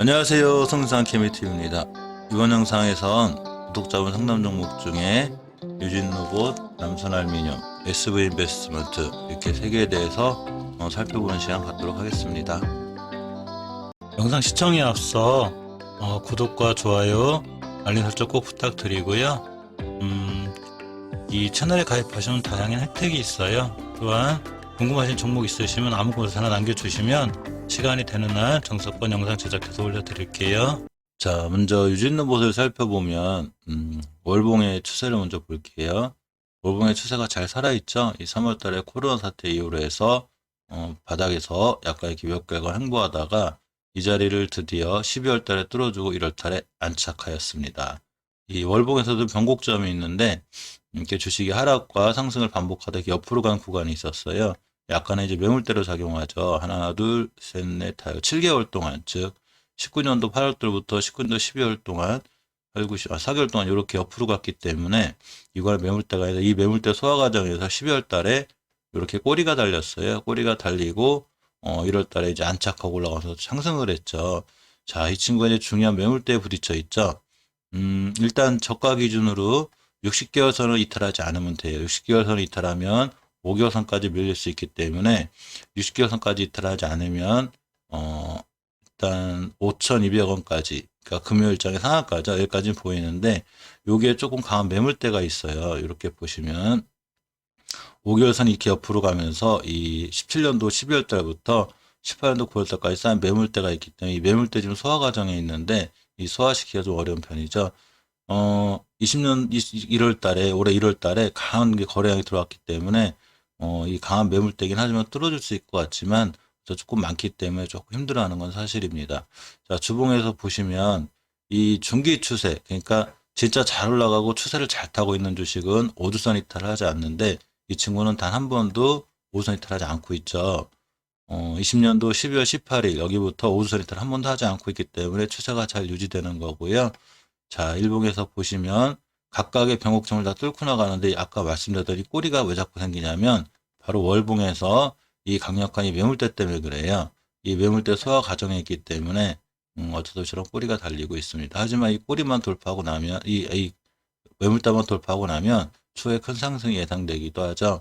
안녕하세요. 성상 케미티입니다. 이번 영상에선 구독자분 상담 종목 중에 유진 로봇, 남선 알미늄, SV 인베스트먼트 이렇게 세 개에 대해서 어, 살펴보는 시간 갖도록 하겠습니다. 영상 시청에 앞서 어, 구독과 좋아요, 알림 설정 꼭 부탁드리고요. 음, 이 채널에 가입하시면 다양한 혜택이 있어요. 또한 궁금하신 종목 있으시면 아무것나 남겨주시면 시간이 되는 날 정석권 영상 제작해서 올려드릴게요. 자, 먼저 유진로봇을 살펴보면 음, 월봉의 추세를 먼저 볼게요. 월봉의 추세가 잘 살아있죠. 이 3월달에 코로나 사태 이후로 해서 어, 바닥에서 약간의 기벽결과 행보하다가 이 자리를 드디어 12월달에 뚫어주고 1월달에 안착하였습니다. 이 월봉에서도 변곡점이 있는데 이렇게 주식이 하락과 상승을 반복하다 옆으로 간 구간이 있었어요. 약간의 이제 매물대로 작용하죠. 하나, 둘, 셋, 넷, 다여 7개월 동안, 즉 19년도 8월달부터 19년도 12월 동안 8, 9, 10, 아, 4개월 동안 이렇게 옆으로 갔기 때문에 이거는 매물대가 아니라 이 매물대 소화 과정에서 12월 달에 이렇게 꼬리가 달렸어요. 꼬리가 달리고 어 1월 달에 이제 안착하고 올라가서 상승을 했죠. 자, 이 친구가 이제 중요한 매물대에 부딪혀 있죠. 음, 일단 저가 기준으로 60개월 선을 이탈하지 않으면 돼요. 60개월 선을 이탈하면 5개월 선까지 밀릴 수 있기 때문에 60개월 선까지 이탈하지 않으면 어 일단 5,200원까지 그러니까 금요일장의 상한가죠. 여기까지는 보이는데 여기에 조금 강한 매물대가 있어요. 이렇게 보시면 5개월 선이 이렇게 옆으로 가면서 이 17년도 12월 달부터 18년도 9월 달까지 쌓인 매물대가 있기 때문에 이 매물대 지금 소화 과정에 있는데 이 소화시키기가 좀 어려운 편이죠. 어, 20년 1월 달에 올해 1월 달에 강한 게 거래량이 들어왔기 때문에 어, 이 강한 매물대긴 하지만 뚫어줄 수 있을 것 같지만 저 조금 많기 때문에 조금 힘들어하는 건 사실입니다. 자, 주봉에서 보시면 이 중기 추세, 그러니까 진짜 잘 올라가고 추세를 잘 타고 있는 주식은 오주선 이탈을 하지 않는데 이 친구는 단 한 번도 오주선 이탈하지 않고 있죠. 어, 20년도 12월 18일 여기부터 오주선 이탈 한 번도 하지 않고 있기 때문에 추세가 잘 유지되는 거고요. 자, 일봉에서 보시면 각각의 변곡점을 다 뚫고 나가는데 아까 말씀드렸더니 꼬리가 왜 자꾸 생기냐면 바로 월봉에서 이 강력한 이 매물대 때문에 그래요. 이 매물대 소화 과정에 있기 때문에 음, 어쩌다처럼 꼬리가 달리고 있습니다. 하지만 이 꼬리만 돌파하고 나면 이, 이 매물대만 돌파하고 나면 추후에 큰 상승이 예상되기도 하죠.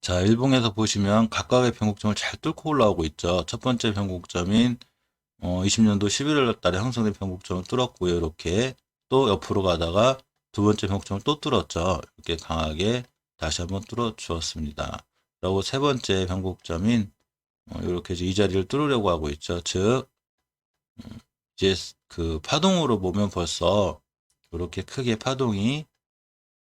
자, 일봉에서 보시면 각각의 변곡점을 잘 뚫고 올라오고 있죠. 첫 번째 변곡점인 어, 20년도 11월 달에 형성된 변곡점을 뚫었고요. 이렇게 또 옆으로 가다가 두 번째 변곡점을 또 뚫었죠. 이렇게 강하게 다시 한번 뚫어 주었습니다. 그리고 세 번째 변곡점인 어, 이렇게 이제 이 자리를 뚫으려고 하고 있죠. 즉 음, 이제 그 파동으로 보면 벌써 이렇게 크게 파동이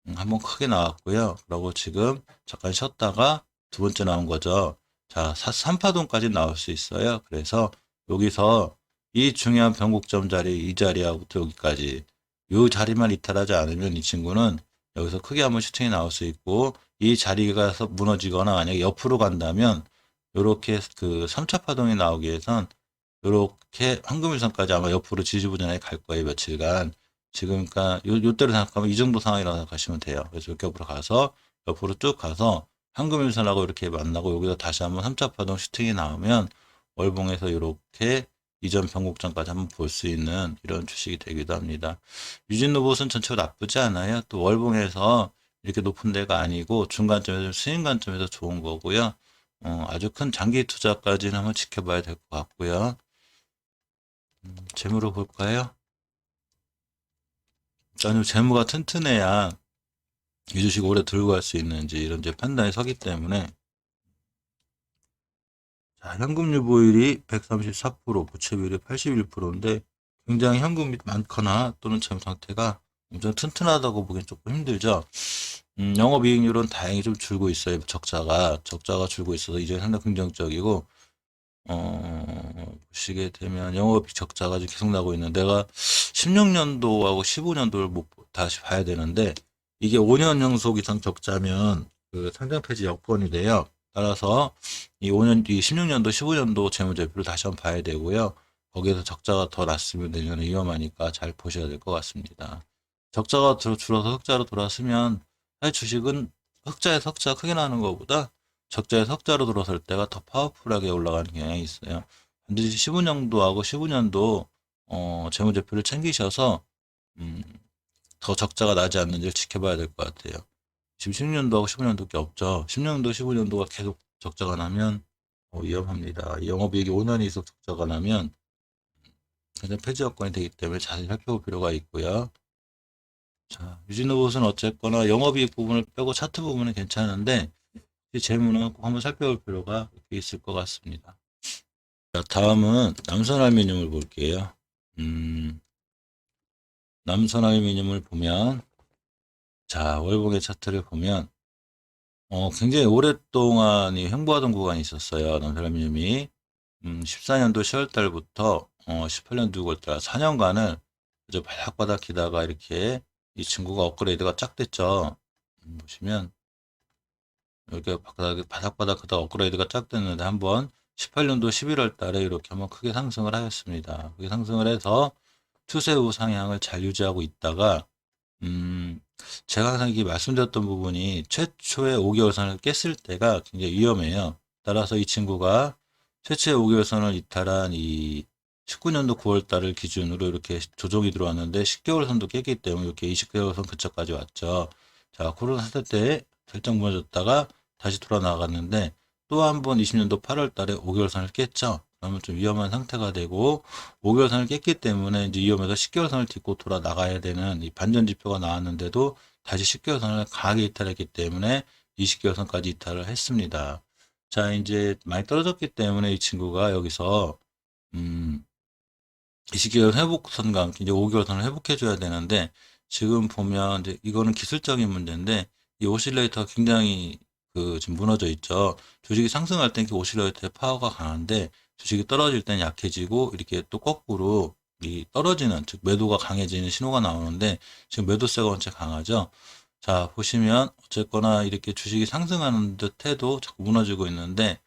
음, 한번 크게 나왔고요. 그리고 지금 잠깐 쉬었다가 두 번째 나온 거죠. 자, 3파동까지 나올 수 있어요. 그래서 여기서 이 중요한 변곡점 자리, 이 자리하고부터 여기까지 이 자리만 이탈하지 않으면 이 친구는 여기서 크게 한번 슈팅이 나올 수 있고 이 자리가 무너지거나 만약에 옆으로 간다면 이렇게 그 3차 파동이 나오기 위해선 이렇게 황금일선까지 아마 옆으로 지지부진하게 갈 거예요 며칠간. 지금 그러니까 요, 요때로 생각하면 이 정도 상황이라고 생각하시면 돼요. 그래서 옆으로 가서 옆으로 쭉 가서 황금일선하고 이렇게 만나고 여기서 다시 한번 3차 파동 슈팅이 나오면 월봉에서 이렇게 이전 변곡점까지 한번 볼 수 있는 이런 주식이 되기도 합니다. 유진 로봇은 전체로 나쁘지 않아요. 또 월봉에서 이렇게 높은 데가 아니고 중간점에서 수익 관점에서 좋은 거고요. 어, 아주 큰 장기 투자까지는 한번 지켜봐야 될 것 같고요. 음, 재무로 볼까요? 일단 재무가 튼튼해야 이 주식 오래 들고 갈 수 있는지 이런 이제 판단이 서기 때문에 자, 현금 유보율이 134%, 부채 비율이 81%인데 굉장히 현금이 많거나 또는 재무 상태가 엄청 튼튼하다고 보기엔 조금 힘들죠. 음, 영업이익률은 다행히 좀 줄고 있어요. 적자가 적자가 줄고 있어서 이제 상당히 긍정적이고 어, 보시게 되면 영업이익 적자가 계속 나고 있는 내가 16년도하고 15년도를 못 다시 봐야 되는데 이게 5년 연속 이상 적자면 그 상장 폐지 여건이 돼요. 따라서 이 5년 뒤 16년도 15년도 재무제표를 다시 한번 봐야 되고요. 거기에서 적자가 더 났으면 내년에 위험하니까 잘 보셔야 될 것 같습니다. 적자가 줄- 줄어서 흑자로 돌아서면 사실 주식은 흑자에서 흑자가 크게 나는 것보다 적자에서 흑자로 돌아설 때가 더 파워풀하게 올라가는 경향이 있어요. 반드시 15년도하고 15년도 어, 재무제표를 챙기셔서 음, 더 적자가 나지 않는지를 지켜봐야 될 것 같아요. 지금 16년도하고 15년도밖에 없죠. 16년도, 15년도가 계속 적자가 나면 어, 위험합니다. 이 영업이익이 5년 이상 적자가 나면 굉장히 폐지 여건이 되기 때문에 자세히 살펴볼 필요가 있고요. 자, 유진로봇은 어쨌거나 영업이익 부분을 빼고 차트 부분은 괜찮은데 이 재무는 꼭 한번 살펴볼 필요가 있을 것 같습니다. 자, 다음은 남선알미늄을 볼게요. 음, 남선알미늄을 보면 자, 월봉의 차트를 보면 어, 굉장히 오랫동안 이 횡보하던 구간이 있었어요. 남선알미늄이 음, 14년도 10월 달부터 어, 18년도 6월 달 4년간을 아주 바닥바닥 기다가 이렇게 이 친구가 업그레이드가 쫙 됐죠. 음, 보시면 이렇게 바닥, 바닥바닥 그다 업그레이드가 쫙 됐는데 한번 18년도 11월 달에 이렇게 한번 크게 상승을 하였습니다. 크게 상승을 해서 추세 후 상향을 잘 유지하고 있다가 음, 제가 항상 이게 말씀드렸던 부분이 최초의 5개월 선을 깼을 때가 굉장히 위험해요. 따라서 이 친구가 최초의 5개월 선을 이탈한 이 19년도 9월 달을 기준으로 이렇게 조정이 들어왔는데 10개월 선도 깼기 때문에 이렇게 20개월 선 근처까지 왔죠. 자, 그런 상태 때 살짝 무너졌다가 다시 돌아 나갔는데 또 한 번 20년도 8월 달에 5개월 선을 깼죠. 그러면 좀 위험한 상태가 되고 5개월 선을 깼기 때문에 이제 위험해서 10개월 선을 딛고 돌아 나가야 되는 이 반전 지표가 나왔는데도 다시 10개월 선을 강하게 이탈했기 때문에 20개월 선까지 이탈을 했습니다. 자, 이제 많이 떨어졌기 때문에 이 친구가 여기서 음 20개월 회복선과 함께 이제 5개월 선을 회복해 줘야 되는데 지금 보면 이제 이거는 기술적인 문제인데 이 오실레이터가 굉장히 그 지금 무너져 있죠. 주식이 상승할 땐그 오실레이터의 파워가 강한데 주식이 떨어질 땐 약해지고 이렇게 또 거꾸로 이 떨어지는 즉 매도가 강해지는 신호가 나오는데 지금 매도세가 원체 강하죠. 자 보시면 어쨌거나 이렇게 주식이 상승하는 듯해도 자꾸 무너지고 있는데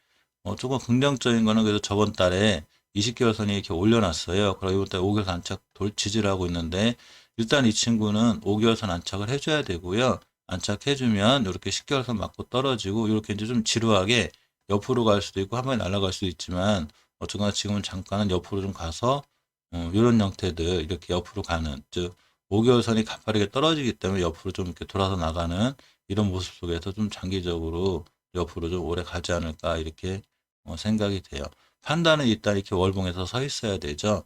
어, 조금 긍정적인 거는 그래도 저번 달에 20개월 선이 이렇게 올려놨어요. 그리고 이번 달에 5개월 선 안착 돌 지지를 하고 있는데 일단 이 친구는 5개월 선 안착을 해줘야 되고요. 안착해주면 이렇게 10개월 선 맞고 떨어지고 이렇게 이제 좀 지루하게 옆으로 갈 수도 있고 한 번에 날아갈 수도 있지만 어쨌거나 지금은 잠깐은 옆으로 좀 가서 어, 이런 형태들 이렇게 옆으로 가는 즉 5개월 선이 가파르게 떨어지기 때문에 옆으로 좀 이렇게 돌아서 나가는 이런 모습 속에서 좀 장기적으로 옆으로 좀 오래 가지 않을까 이렇게 어, 생각이 돼요. 판단은 일단 이렇게 월봉에서 서 있어야 되죠.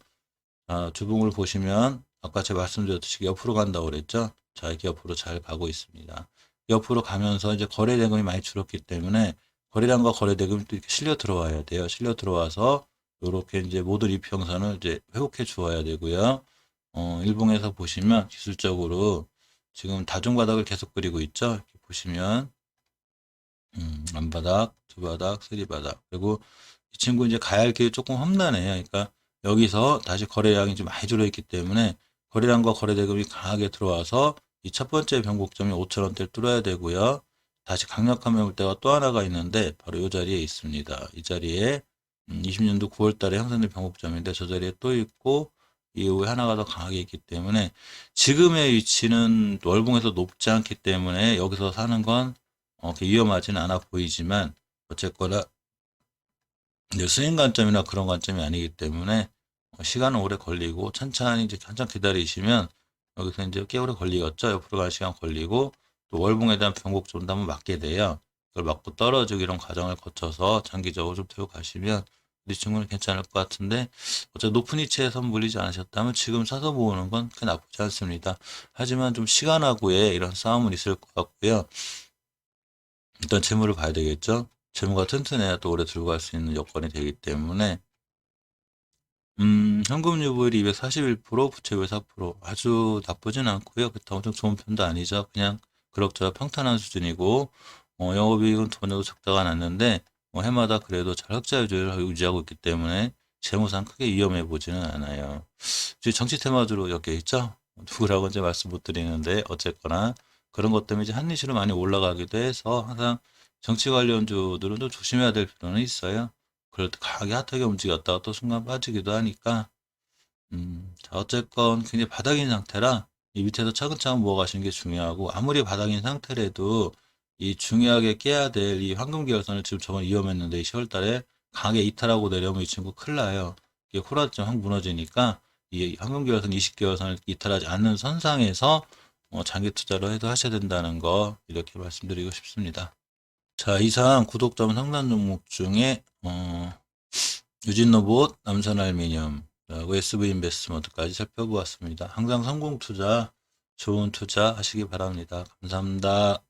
아, 주봉을 보시면 아까 제가 말씀드렸듯이 옆으로 간다고 그랬죠. 자, 이렇게 옆으로 잘 가고 있습니다. 옆으로 가면서 이제 거래 대금이 많이 줄었기 때문에 거래량과 거래 대금이 또 이렇게 실려 들어와야 돼요. 실려 들어와서 이렇게 이제 모든 이평선을 이제 회복해 주어야 되고요. 어, 일봉에서 보시면 기술적으로 지금 다중 바닥을 계속 그리고 있죠. 보시면 음, 안바닥, 두바닥, 세리바닥 그리고 이 친구 이제 가야 할 길이 조금 험난해요. 그러니까 여기서 다시 거래량이 좀 많이 줄어 있기 때문에 거래량과 거래 대금이 강하게 들어와서 이 첫 번째 변곡점이 5천원대를 뚫어야 되고요. 다시 강력한 매물대가 또 하나가 있는데 바로 이 자리에 있습니다. 이 자리에 20년도 9월 달에 형성된 변곡점인데 저 자리에 또 있고 이후에 하나가 더 강하게 있기 때문에 지금의 위치는 월봉에서 높지 않기 때문에 여기서 사는 건 위험하지는 않아 보이지만 어쨌거나 수익 관점이나 그런 관점이 아니기 때문에 어, 시간은 오래 걸리고 천천히 이제 한참 기다리시면 여기서 이제 꽤 오래 걸리겠죠. 옆으로 갈 시간 걸리고 또 월봉에 대한 변곡점도 한번 맞게 돼요. 그걸 맞고 떨어지고 이런 과정을 거쳐서 장기적으로 좀 들고 가시면 이 친구는 괜찮을 것 같은데 어차피 높은 위치에서 물리지 않으셨다면 지금 사서 모으는 건 그렇게 나쁘지 않습니다. 하지만 좀 시간하고의 이런 싸움은 있을 것 같고요. 일단 재물을 봐야 되겠죠. 재무가 튼튼해야 또 오래 들고 갈 수 있는 여건이 되기 때문에 음, 현금 유보율이 241%, 부채율 4% 아주 나쁘진 않고요. 그렇다고 엄청 좋은 편도 아니죠. 그냥 그럭저럭 평탄한 수준이고 어, 영업이익은 두 번째도 적다가 났는데 뭐 해마다 그래도 잘 흑자 유지를 유지하고 있기 때문에 재무상 크게 위험해 보지는 않아요. 이제 정치 테마주로 엮여 있죠. 누구라고 이제 말씀 못 드리는데 어쨌거나 그런 것 때문에 이제 한니시로 많이 올라가기도 해서 항상 정치 관련주들은 좀 조심해야 될 필요는 있어요. 그럴 때 강하게 핫하게 움직였다가 또 순간 빠지기도 하니까 음, 자 어쨌건 굉장히 바닥인 상태라 이 밑에서 차근차근 모아가시는 게 중요하고 아무리 바닥인 상태라도 이 중요하게 깨야 될 이 황금 계열선을 지금 저번 위험했는데 10월 달에 강하게 이탈하고 내려오면 이 친구 큰일 나요. 이게 호라점 확 무너지니까 이 환경계열선 20개월선을 이탈하지 않는 선상에서 어, 장기 투자로 해도 하셔야 된다는 거 이렇게 말씀드리고 싶습니다. 자, 이상 구독자분 상단 종목 중에 어, 유진로봇, 남선알미늄, 그리고 SV 인베스트먼트까지 살펴보았습니다. 항상 성공 투자, 좋은 투자 하시기 바랍니다. 감사합니다.